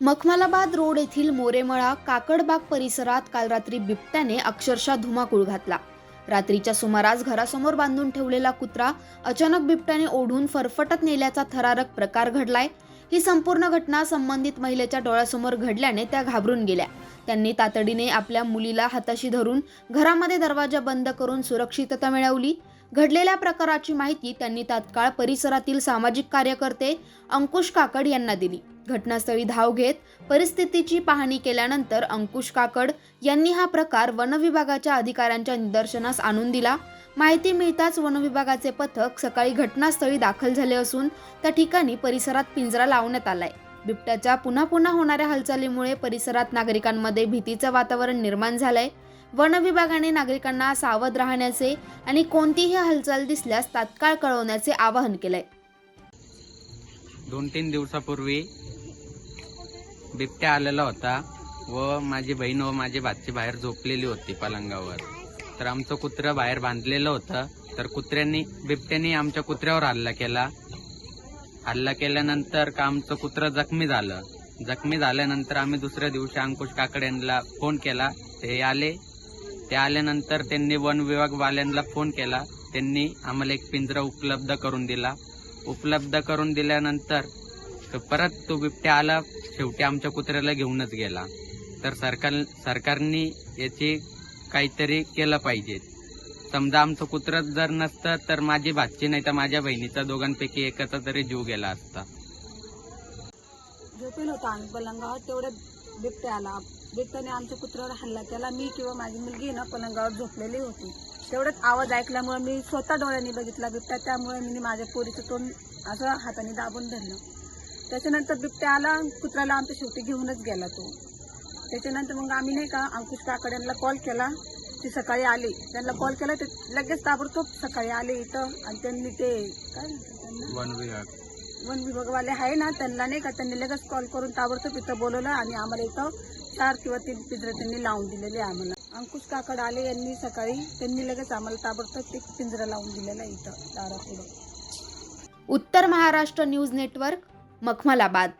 Makhmalabad road येथील मोरेमळा काकडबाग परिसरात काल रात्री बिबट्याने अक्षरशः धुमाकूळ घातला. रात्रीच्या सुमारास घरासमोर बांधून ठेवलेला कुत्रा अचानक बिबट्याने ओढून फरफटत नेल्याचा थरारक प्रकार घडलाय. ही संपूर्ण घटना संबंधित महिलेच्या डोळ्यासमोर घडल्याने त्या घाबरून गेल्या. त्यांनी तातडीने आपल्या मुलीला हाताशी धरून घरामध्ये दरवाजा बंद करून सुरक्षितता मिळवली. घडलेल्या प्रकाराची माहिती त्यांनी तात्काळ परिसरातील सामाजिक कार्यकर्ते अंकुश काकड यांना दिली. घटनास्थळी धाव घेत परिस्थितीची पाहणी केल्यानंतर अंकुश काकड यांनी हा प्रकार वनविभागाच्या अधिकाऱ्यांच्या निदर्शनास आणून दिला. माहिती मिळताच वनविभागाचे पथक सकाळी घटनास्थळी दाखल झाले असून त्या ठिकाणी परिसरात पिंजरा लावण्यात आलाय. बिबट्याच्या पुन्हा पुन्हा होणाऱ्या हालचालीमुळे परिसरात नागरिकांमध्ये भीतीचं वातावरण निर्माण झालंय. वन विभागाने नागरिकांना सावध राहण्याचे आणि कोणतीही हालचाल दिसल्यास तात्काळ कळवण्याचे आवाहन केलंय. दोन तीन दिवसापूर्वी बिबट्या आलेला होता व माझी बहीण व माझी भाची बाहेर झोपलेली होती पलंगावर. तर आमचं कुत्रं बाहेर बांधलेलं होतं. तर कुत्र्यांनी बिबट्याने आमच्या कुत्र्यावर हल्ला केला. हल्ला केल्यानंतर का आमचं कुत्रं जखमी झालं? जखमी झाल्यानंतर आम्ही दुसऱ्या दिवशी अंकुश काकडे यांना फोन केला. ते आले. ते आल्यानंतर त्यांनी वन विभागवाल्यांना फोन केला. त्यांनी आम्हाला एक पिंजरा उपलब्ध करून दिला. उपलब्ध करून दिल्यानंतर तर परत तो बिबट्या आला शेवटी आमच्या कुत्र्याला घेऊनच गेला. तर सरकार सरकारने याची काहीतरी केलं पाहिजे. समजा आमचं कुत्रं जर नसतं तर माझी भाची नाही तर माझ्या बहिणीचा दोघांपैकी एकाचा तरी जीव गेला असता. झोपेल होता आम्ही पलंगावर तेवढ्यात बिबट्या आला. बिबट्याने आमच्या कुत्र्यावर हल्ला केला. मी किंवा माझी मुलगी ना पलंगावर झोपलेली होती. तेवढ्यात आवाज ऐकल्यामुळे मी स्वतः डोळ्यांनी बघितला बिबट्या. त्यामुळे मी माझ्या पोरीचं तोंड असं हाताने दाबून धरलं. त्याच्यानंतर बिबट्या आला कुत्र्याला आमच्या शेवटी घेऊनच गेला तो. त्याच्यानंतर मग आम्ही नाही का अंकुश काकड्यांना कॉल केला. ते सकाळी आले. त्यांना कॉल केला ते लगेच ताबडतोब सकाळी आले इथं. आणि त्यांनी ते काय वन विभाग वन विभागवाले आहे ना त्यांना नाही का त्यांनी लगेच कॉल करून ताबडतोब इथं बोलवलं आणि आम्हाला इथं चार किंवा तीन पिंजरे त्यांनी लावून दिलेले आहे आम्हाला. अंकुश काकड आले यांनी सकाळी. त्यांनी लगेच आम्हाला ताबडतोब ते पिंजरा लावून दिलेला इथं दारापुढं. उत्तर महाराष्ट्र न्यूज नेटवर्क मखमलाबाद.